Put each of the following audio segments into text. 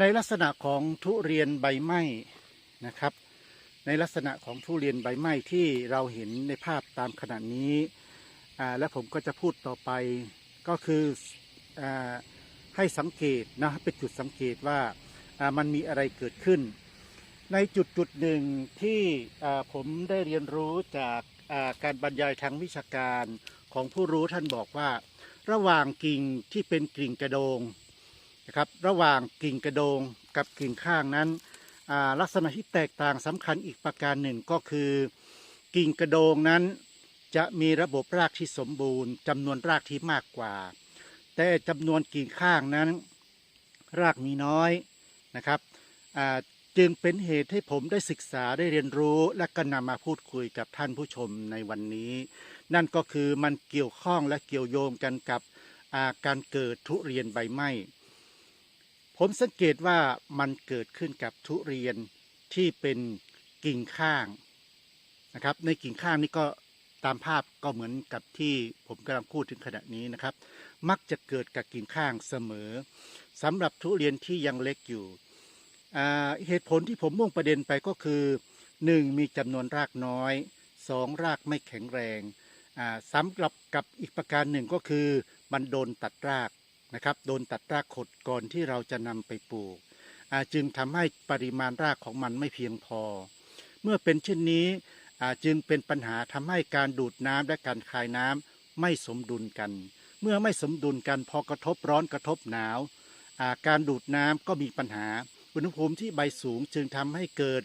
ในลักษณะของทุเรียนใบไม้นะครับ ในลักษณะของทุเรียนใบไม้ที่เราเห็นในภาพตามขณะนี้และผมก็จะพูดต่อไปก็คืออให้สังเกตนะเป็นจุดสังเกตว่ามันมีอะไรเกิดขึ้น ในจุดจุดหนึ่งที่ผมได้เรียนรู้จากการบรรยายทางวิชาการของผู้รู้ท่านบอกว่า ระหว่างกิ่งที่เป็นกิ่งกระโดง นะครับระหว่างกิ่งกระโดงกับกิ่งข้างนั้นลักษณะที่แตกต่างสำคัญอีกประการหนึ่งก็คือ กิ่งกระโดงนั้นจะมีระบบรากที่สมบูรณ์จำนวนรากที่มากกว่า แต่จำนวนกิ่งข้างนั้น รากมีน้อยนะครับจึงเป็นเหตุให้ผมได้ศึกษาได้เรียนรู้และก็นำมาพูดคุยกับท่านผู้ชมในวันนี้ นั่นก็คือมันเกี่ยวข้องและเกี่ยวโยงกันกับการเกิดทุเรียนใบไหม้ ผมสังเกตว่ามันเกิดขึ้นกับทุเรียนที่เป็นกิ่งข้างนะครับ ในกิ่งข้างนี้ก็ตามภาพก็เหมือนกับที่ผมกำลังพูดถึงขณะนี้นะครับ มักจะเกิดกับกิ่งข้างเสมอสำหรับทุเรียนที่ยังเล็กอยู่อ่าเหตุผลที่ผมมุ่งประเด็นไปก็คือ 1. มีจำนวนรากน้อย 2. รากไม่แข็งแรงอ่าสำหรับกับอีกประการหนึ่งก็คือมันโดนตัดราก นะครับ โดนตัดรากขดก่อนที่เราจะนำไปปลูกอาจึงทำให้ปริมาณรากของมันไม่เพียงพอ เมื่อเป็นเช่นนี้อาจึงเป็นปัญหาทำให้การดูดน้ำและการคายน้ำไม่สมดุลกัน เมื่อไม่สมดุลกันพอกระทบร้อนกระทบหนาวาการดูดน้ำก็มีปัญหา อุณหภูมิที่ใบสูงจึงทำให้เกิด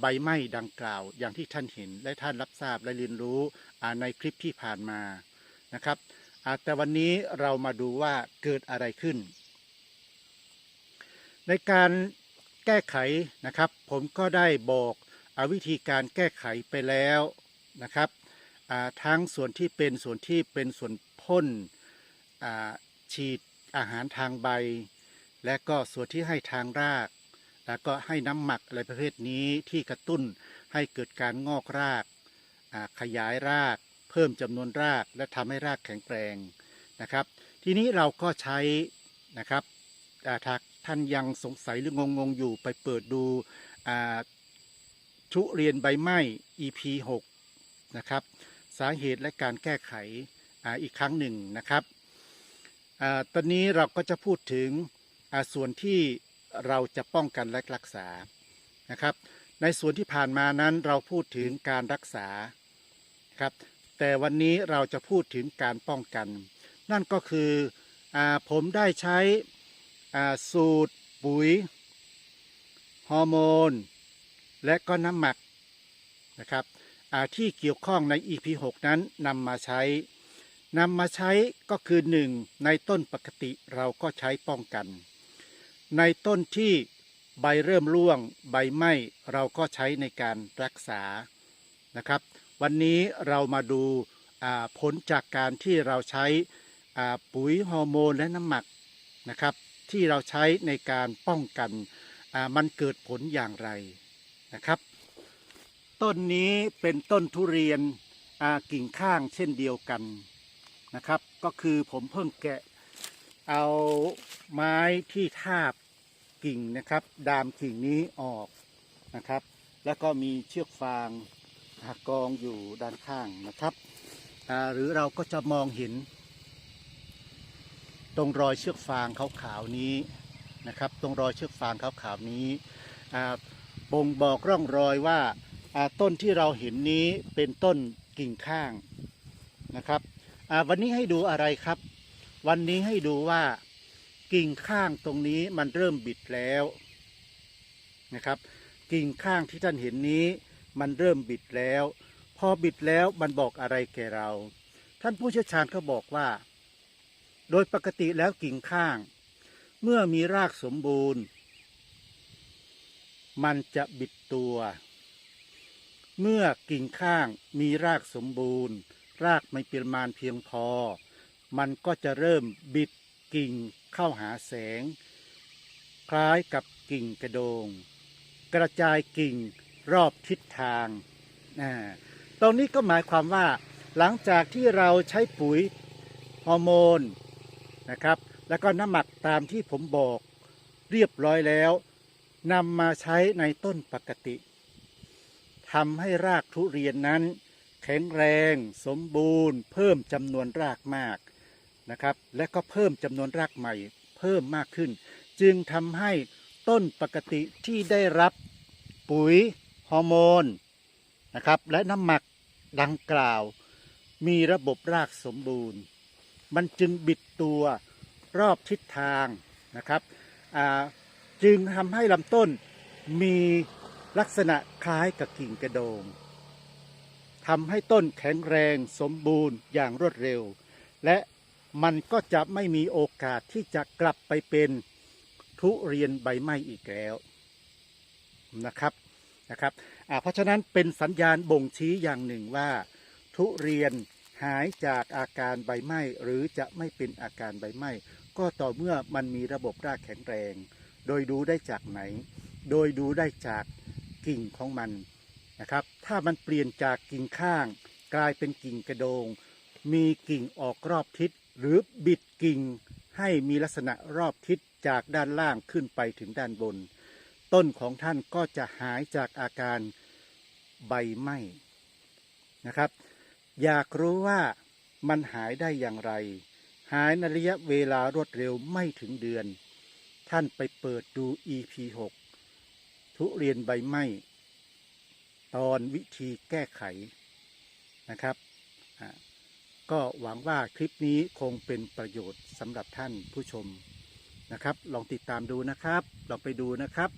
ใบไหม้ดังกล่าว อย่างที่ท่านเห็นและท่านรับทราบและเรียนรู้ในคลิปที่ผ่านมานะครับ แต่วันนี้เรามาดูว่าเกิดอะไรขึ้น ในการแก้ไขนะครับ ผมก็ได้บอกอวิธีการแก้ไขไปแล้วนะครับทั้งส่วนที่เป็นส่วนที่เป็นส่วนพ่นฉีดอาหารทางใบ และก็ส่วนที่ให้ทางราก แล้วก็ให้น้ำหมักอะไรประเภทนี้ที่กระตุ้นให้เกิดการงอกรากขยายราก เพิ่มจำนวนรากและทำให้รากแข็งแรงนะครับ ทีนี้เราก็ใช้นะครับถ้าท่านยังสงสัยหรืองงงๆอยู่ไปเปิดดูอ่าทุเรียนใบไม้ EP 6นะครับสาเหตุและการแก้ไขออีกครั้งหนึ่งนะครับอตอนนี้เราก็จะพูดถึงส่วนที่เราจะป้องกันและรักษานะครับ ในส่วนที่ผ่านมานั้นเราพูดถึงการรักษาครับ แต่วันนี้เราจะพูดถึงการป้องกัน นั่นก็คืออผมได้ใช้สูตรปุ๋ยฮอร์โมน และก็น้ำหมักนะครับที่เกี่ยวข้องใน EP 6 นั้นนำมาใช้นำมาใช้ก็คือ 1. ในต้นปกติเราก็ใช้ป้องกัน ในต้นที่ใบเริ่มร่วง ใบไหม้เราก็ใช้ในการรักษานะครับ วันนี้เรามาดูผลจากการที่เราใช้ปุ๋ยฮอร์โมนและน้ำหมักนะครับ ที่เราใช้ในการป้องกันมันเกิดผลอย่างไรนะครับ ต้นนี้เป็นต้นทุเรียนกิ่งข้างเช่นเดียวกันนะครับ ก็คือผมเพิ่งแกะเอาไม้ที่ทาบกิ่งนะครับ ดามกิ่งนี้ออกนะครับ แล้วก็มีเชือกฟาง กองอยู่ด้านข้างนะครับ หรือเราก็จะมองเห็น ตรงรอยเชือกฟางขาวๆนี้นะครับ ตรงรอยเชือกฟางขาวๆนี้บ่งบอกร่องรอยว่าต้นที่เราเห็นนี้เป็นต้นกิ่งข้างนะครับวันนี้ให้ดูอะไรครับ วันนี้ให้ดูว่ากิ่งข้างตรงนี้มันเริ่มบิดแล้วนะครับ กิ่งข้างที่ท่านเห็นนี้ มันเริ่มบิดแล้ว พอบิดแล้วมันบอกอะไรแก่เรา ท่านผู้เชี่ยวชาญก็บอกว่า โดยปกติแล้วกิ่งข้าง เมื่อมีรากสมบูรณ์ มันจะบิดตัว เมื่อกิ่งข้างมีรากสมบูรณ์ รากไม่ปริมาณเพียงพอ มันก็จะเริ่มบิดกิ่งเข้าหาแสง คล้ายกับกิ่งกระโดง กระจายกิ่ง รอบทิศทาง ตรงนี้ก็หมายความว่าหลังจากที่เราใช้ปุ๋ยฮอร์โมนนะครับ แล้วก็น้ำหมักตามที่ผมบอกเรียบร้อยแล้วนำมาใช้ในต้นปกติทำให้รากทุเรียนนั้น แข็งแรง สมบูรณ์ เพิ่มจำนวนรากมากนะครับ และก็เพิ่มจำนวนรากใหม่ เพิ่มมากขึ้น จึงทำให้ต้นปกติที่ได้รับปุ๋ย ฮอร์โมนนะครับ และน้ำหมักดังกล่าว มีระบบรากสมบูรณ์ มันจึงบิดตัวรอบทิศทางนะครับจึงทำให้ลำต้นมีลักษณะคล้ายกับกิ่งกระโดงทำให้ต้นแข็งแรงสมบูรณ์อย่างรวดเร็ว และมันก็จะไม่มีโอกาสที่จะกลับไปเป็นทุเรียนใบไม้อีกแล้วนะครับ นะครับเพราะฉะนั้นเป็นสัญญาณบ่งชี้อย่างหนึ่งว่า ทุเรียนหายจากอาการใบไหม้หรือจะไม่เป็นอาการใบไหม้ก็ต่อเมื่อมันมีระบบรากแข็งแรง โดยดูได้จากไหน โดยดูได้จากกิ่งของมันนะครับ ถ้ามันเปลี่ยนจากกิ่งข้าง กลายเป็นกิ่งกระโดง มีกิ่งออกรอบทิศ หรือบิดกิ่งให้มีลักษณะรอบทิศจากด้านล่างขึ้นไปถึงด้านบน ต้นของท่านก็จะหายจากอาการใบไหม้นะครับ อยากรู้ว่ามันหายได้อย่างไร หายในระยะเวลารวดเร็วไม่ถึงเดือน ท่านไปเปิดดู EP 6 ทุเรียนใบไหม้ตอนวิธีแก้ไขนะครับ ก็หวังว่าคลิปนี้คงเป็นประโยชน์สำหรับท่านผู้ชมนะครับ ลองติดตามดูนะครับ ลองไปดูนะครับ